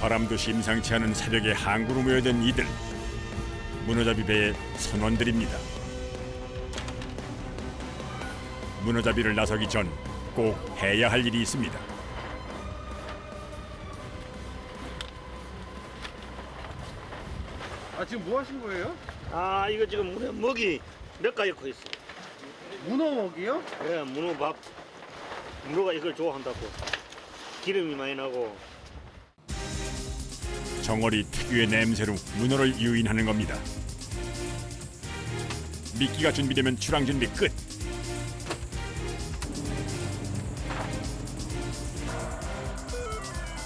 바람도 심상치 않은 새벽에 항구로 모여든 이들 문어잡이 배의 선원들입니다. 문어잡이를 나서기 전 꼭 해야 할 일이 있습니다. 아 지금 뭐 하신 거예요? 아 이거 지금 문어 먹이 몇 가지 코 있어. 문어 먹이요? 예, 문어 밥. 문어가 이걸 좋아한다고. 기름이 많이 나고. 정어리 특유의 냄새로 문어를 유인하는 겁니다. 미끼가 준비되면 출항 준비 끝.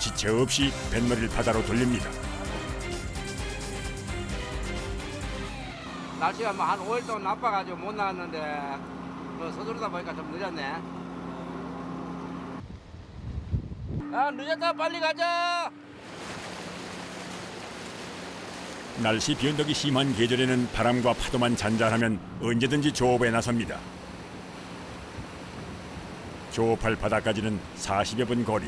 지체 없이 뱃머리를 바다로 돌립니다. 날씨가 뭐한 5일 동안 나빠가지고 못 나왔는데 그 서두르다 보니까 좀 늦었네. 아 늦었다 빨리 가자. 날씨 변덕이 심한 계절에는 바람과 파도만 잔잔하면 언제든지 조업에 나섭니다. 조업할 바다까지는 40여 분 거리.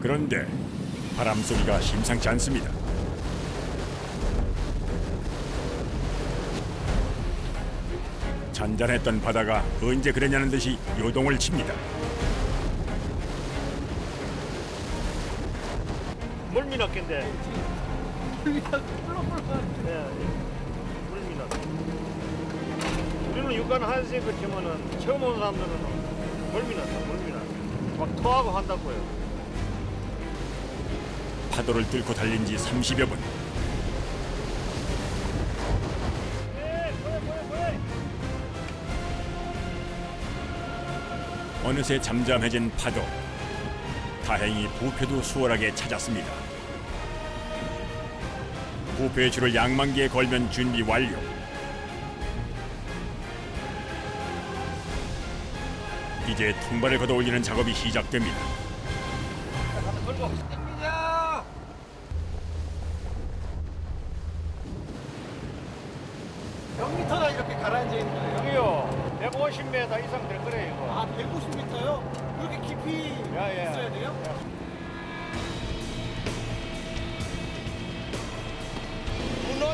그런데 바람 소리가 심상치 않습니다. 잔잔했던 바다가 언제 그랬냐는 듯이 요동을 칩니다. 물미낚인데. 예, 물미낚. 우리는 육간 한생 그치면은 처음 온 사람들은 물미낚, 물미낚. 막 토하고 한다고요. 파도를 뚫고 달린 지 30여 분. 어느새 잠잠해진 파도. 다행히 부표도 수월하게 찾았습니다. 부표의 줄을 양만기에 걸면 준비 완료. 이제 통발을 걷어 올리는 작업이 시작됩니다.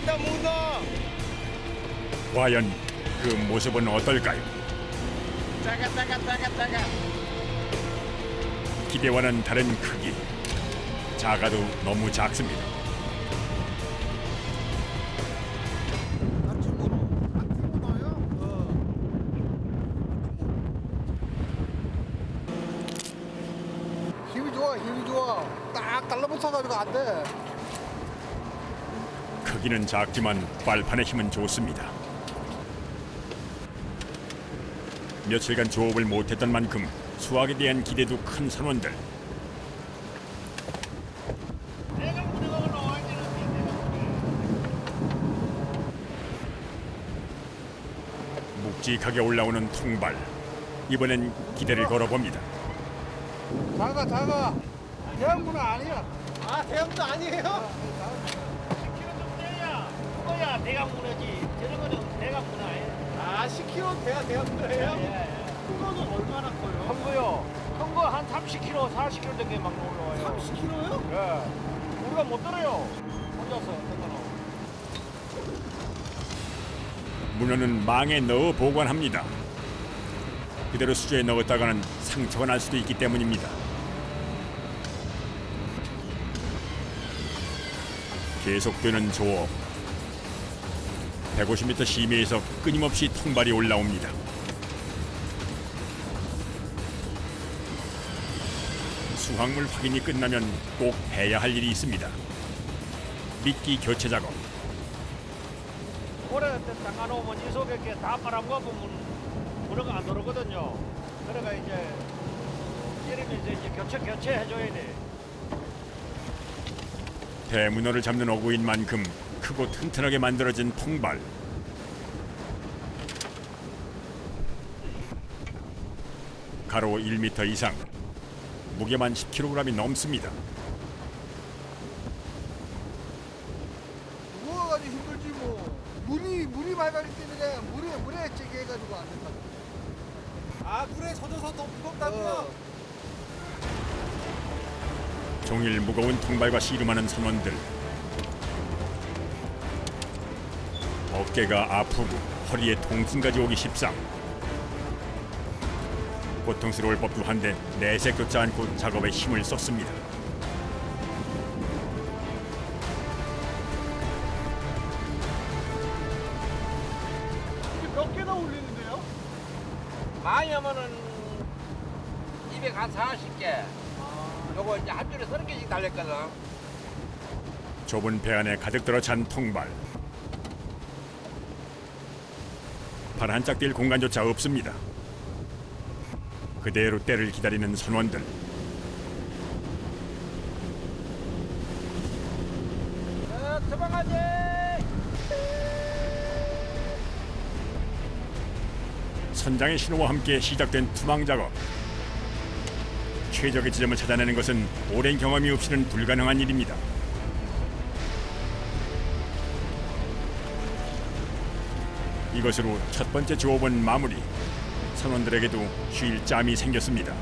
다, 문어! 과연 그 모습은 어떨까요? 작아 작아 작아 작아 기대와는 다른 크기. 작아도 너무 작습니다. 크기는 작지만 빨판의 힘은 좋습니다. 며칠간 조업을 못했던 만큼 수확에 대한 기대도 큰 선원들. 묵직하게 올라오는 통발. 이번엔 기대를 걸어봅니다. 작아 작아 대형문어 아니야 아 대형도 아니에요? 대강 문어지. 저런 거는 문어 아니에요. 아 10kg 돼야 대형문어예요? 예, 큰 거는 얼마나 커요? 큰 거요. 큰 거 한 30kg, 40kg 된게 막 올라와요. 30kg요? 예. 우리가 못 들어요. 혼자서 큰. 문어는 망에 넣어 보관합니다. 그대로 수조에 넣었다가는 상처가 날 수도 있기 때문입니다. 계속되는 조업. 150m 심해에서 끊임없이 통발이 올라옵니다. 수확물 확인이 끝나면 꼭 해야 할 일이 있습니다. 미끼 교체 작업. 오래된 담가놓으면 이 속에 이렇게 다 빨아먹으면 문어가 안 들어오거든요. 그래가 이제 이러면 이제 이제 교체 교체 해줘야 돼. 대문어를 잡는 어구인 만큼 크고 튼튼하게 만들어진 통발. 가로 1m 이상, 무게만 10kg이 넘습니다. 무거워가지고 힘들지 뭐 물이 물이 맑아기 때문에 물에 물에 찌게 해가지고 안 된다 아아 물에 젖어서 더 무겁다고요? 어. 종일 무거운 통발과 씨름하는 선원들. 어깨가 아프고 허리에 통증까지 오기 십상. 고통스러울 법도 한데 내색조차 않고 작업에 힘을 썼습니다. 몇 개나 올리는데요? 많이 하면은 240개. 요거 이제 한 줄에 30개씩 달렸거든. 좁은 배 안에 가득 들어 찬 통발. 발한짝뛸 공간조차 없습니다. 그대로 때를 기다리는 선원들. 선장의 신호와 함께 시작된 투망 작업. 최적의 지점을 찾아내는 것은 오랜 경험이 없이는 불가능한 일입니다. 이것으로 첫 번째 조업은 마무리. 선원들에게도 쉴 짬이 생겼습니다.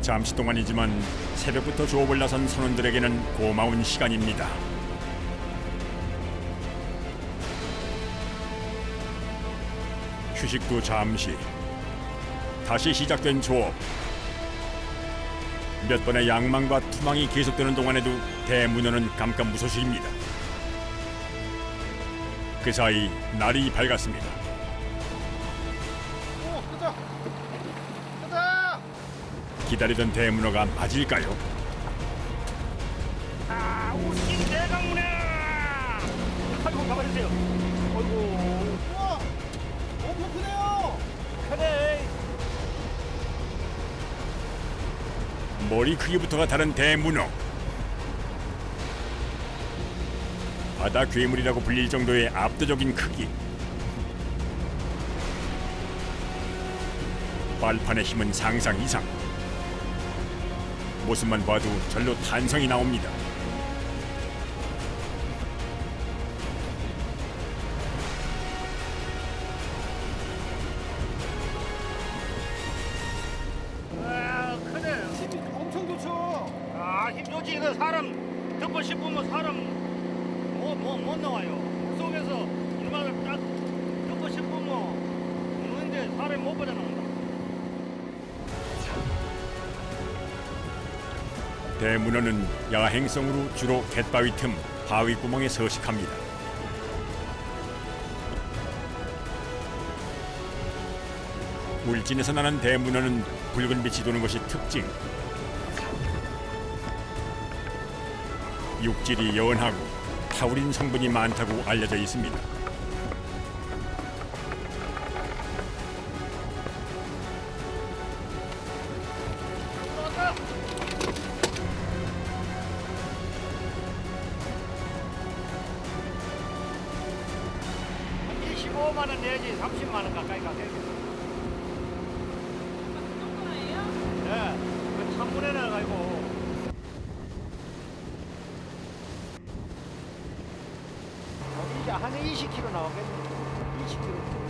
잠시 동안이지만 새벽부터 조업을 나선 선원들에게는 고마운 시간입니다. 휴식도 잠시. 다시 시작된 조업. 몇 번의 양망과 투망이 계속되는 동안에도 대문어는 깜깜무소식입니다. 그 사이 날이 밝았습니다. 오 가자 가자 기다리던 대문어가 맞을까요? 아, 웃긴 대강문에! 아이고, 가만히세요. 아이고, 우와 엄청 크네요 그래. 머리 크기부터가 다른 대문어. 바다 괴물이라고 불릴 정도의 압도적인 크기. 발판의 힘은 상상 이상. 모습만 봐도 절로 탄성이 나옵니다. 야행성으로 주로 갯바위 틈, 바위 구멍에 서식합니다. 울진에서 나는 대문어는 붉은 빛이 도는 것이 특징. 육질이 연하고 타우린 성분이 많다고 알려져 있습니다. 한 25만 원 내지 30만 원 가까이 가겠네. 네, 그 창문에 나가지고 어, 이제 한 20kg 나오겠네. 20kg.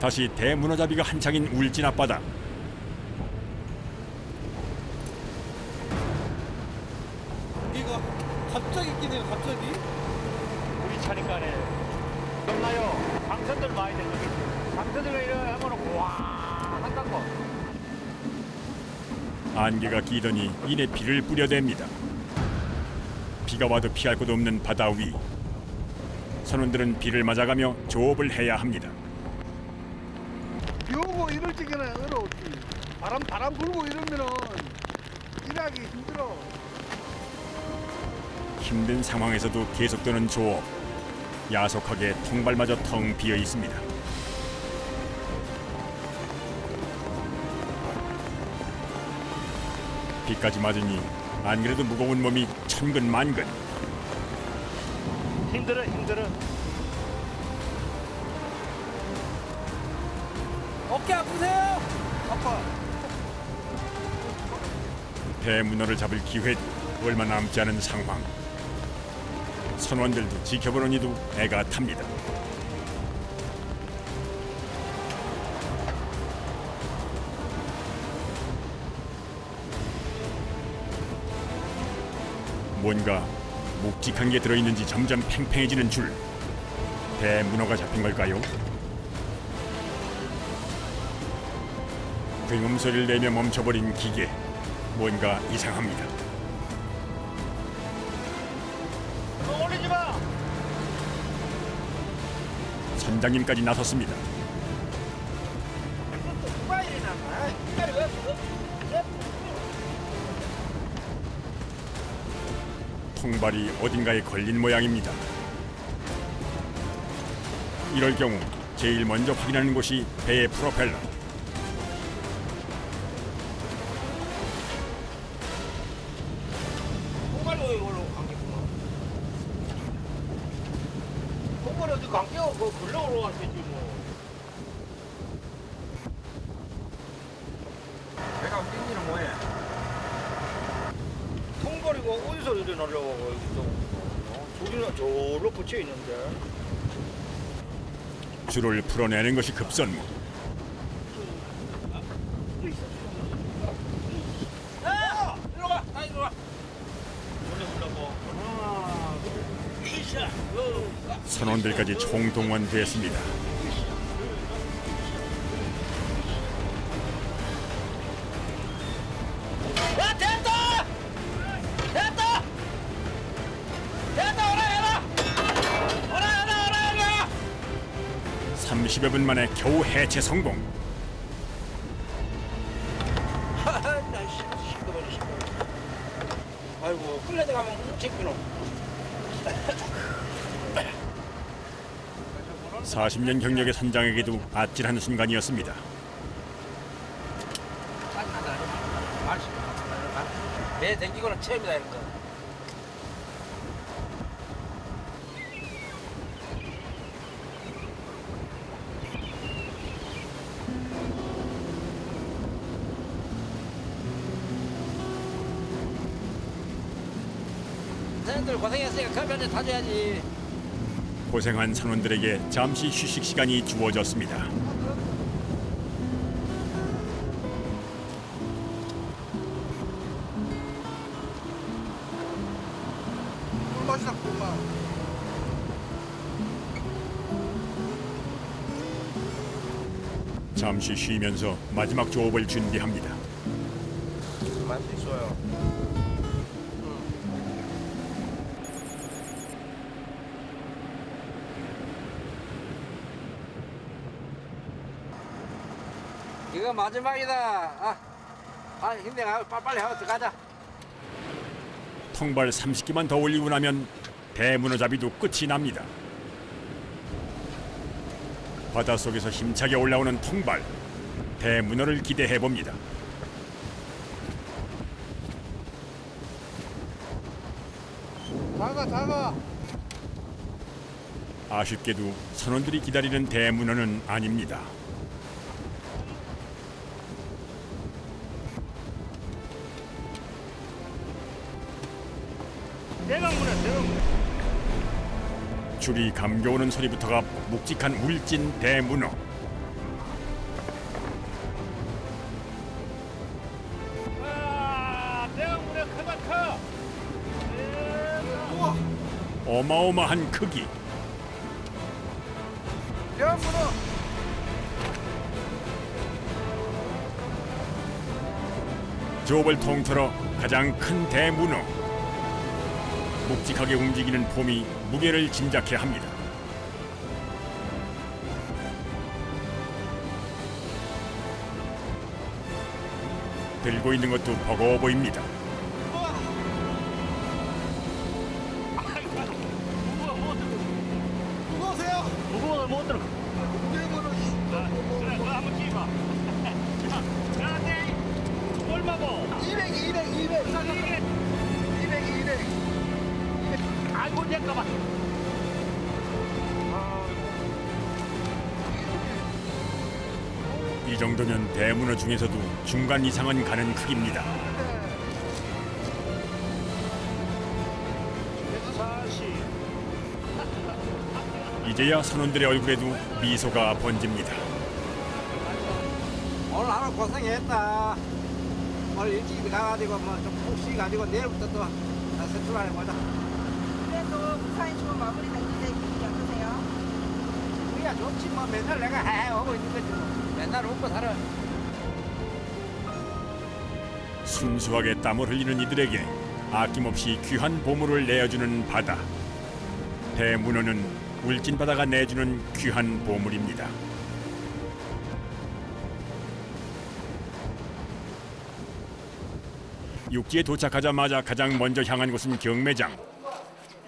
다시 대문어잡이가 한창인 울진 앞바다. 갑자기 끼네요 갑자기 우리 차니까네. 겁나요. 방선들 많이 되는 거지. 방선들 이래 하면 와 한단 거. 안개가 끼더니 이내 비를 뿌려댑니다. 비가 와도 피할 곳 없는 바다 위. 선원들은 비를 맞아가며 조업을 해야 합니다. 비 오고 이럴 적에는 어려웠지 바람 바람 불고 이러면은 일하기 힘들어 힘든 상황에서도 계속되는 조업. 야속하게 통발마저 텅 비어 있습니다. 비까지 맞으니 안 그래도 무거운 몸이 천근만근. 힘들어 힘들어. 어깨 아프세요? 아파 대문어를 잡을 기회도 얼마 남지 않은 상황. 선원들도 지켜보는 이도 애가 탑니다. 뭔가 묵직한 게 들어있는지 점점 팽팽해지는 줄. 대문어가 잡힌 걸까요? 굉음 소리를 내며 멈춰버린 기계. 뭔가 이상합니다. 선장님까지 나섰습니다. 통발이 어딘가에 걸린 모양입니다. 이럴 경우 제일 먼저 확인하는 곳이 배의 프로펠러. 어디 감겨? 그 글로 올라갔겠지 뭐. 배가 움직이는 뭐해? 통거리고 어디서 이래 날려고 여기서 어? 줄이나 저로 붙여 있는데. 줄을 풀어내는 것이 급선무. 아! 일로 가! 아, 일로 와! 올려보려고. 하나, 둘, 셋. 어. 선원들까지 총동원됐습니다. 야, 됐다! 됐다! 됐다, 오라 해라! 오라 해라, 오라 해라! 30여 분 만에 겨우 해체 성공. 나 시끄러워, 시끄러워. 아이고, 끌레드 가면 묵직기노. 40년 경력의 선장에게도 아찔한 순간이었습니다. 배 댕기고는 처음이다, 이런 거. 선생님들 고생했으니까 커피 한잔 타줘야지. 고생한 선원들에게 잠시 휴식 시간이 주어졌습니다. 잠시 쉬면서 마지막 조업을 준비합니다. 맛이 있어요. 이거 마지막이다. 아, 아 힘내가 빨리 하고 들어가자. 통발 30기만 더 올리고 나면 대문어잡이도 끝이 납니다. 바닷속에서 힘차게 올라오는 통발. 대문어를 기대해 봅니다. 작아 작아 아쉽게도 선원들이 기다리는 대문어는 아닙니다. 대강문에 대강문. 줄이 감겨오는 소리부터가 묵직한 울진 대문어. 아, 대강문에 크다 커. 우와 어마어마한 크기. 대한 문어 조업을 통틀어 가장 큰 대문어. 묵직하게 움직이는 폼이 무게를 짐작케 합니다. 들고 있는 것도 버거워 보입니다. 잠깐만. 이 정도면 대문어 중에서도 중간 이상은 가는 크기입니다. 40, 이제야 선원들의 얼굴에도 미소가 번집니다. 오늘 하루 고생했다. 오늘 일찍 가가지고 뭐좀 푹 쉬가지고 내일부터 또 다시 출발해보자. 그래도 무사히 좋은 마무리 됐는데 기분이 어떠세요? 우리야 좋지 뭐 맨날 내가 해 오고 있는 거지 뭐. 맨날 웃고 살아. 순수하게 땀을 흘리는 이들에게 아낌없이 귀한 보물을 내어주는 바다. 대문어는 울진 바다가 내주는 귀한 보물입니다. 육지에 도착하자마자 가장 먼저 향한 곳은 경매장.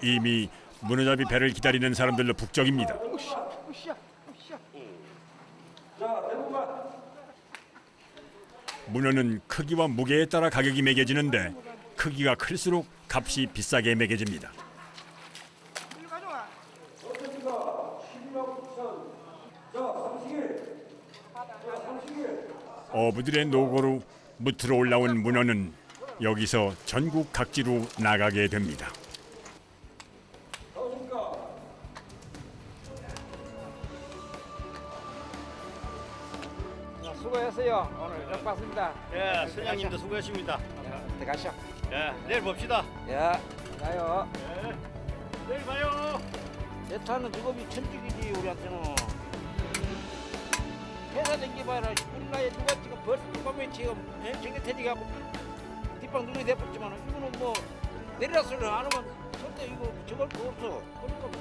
이미 문어잡이 배를 기다리는 사람들로 북적입니다. 문어는 크기와 무게에 따라 가격이 매겨지는데 크기가 클수록 값이 비싸게 매겨집니다. 어부들의 노고로 무트로 올라온 문어는 여기서 전국 각지로 나가게 됩니다. 수고했어요. 오늘 역 봤습니다. 예, 선장님도 수고하십니다. 들어가시오. 예, 내일 봅시다. 야, 가요. 예, 내일 봐요. 대타는 직업이 천직이지 우리한테는. 회사 댕기봐라. 우리나라에 누가 지금 벌써 보면 지금 예? 정규퇴직 하고 뒷방 눈이 돼버렸지만 이거는 뭐 내리라서를 안 하면 절대 이거 저걸 거 없어. 그러니까 뭐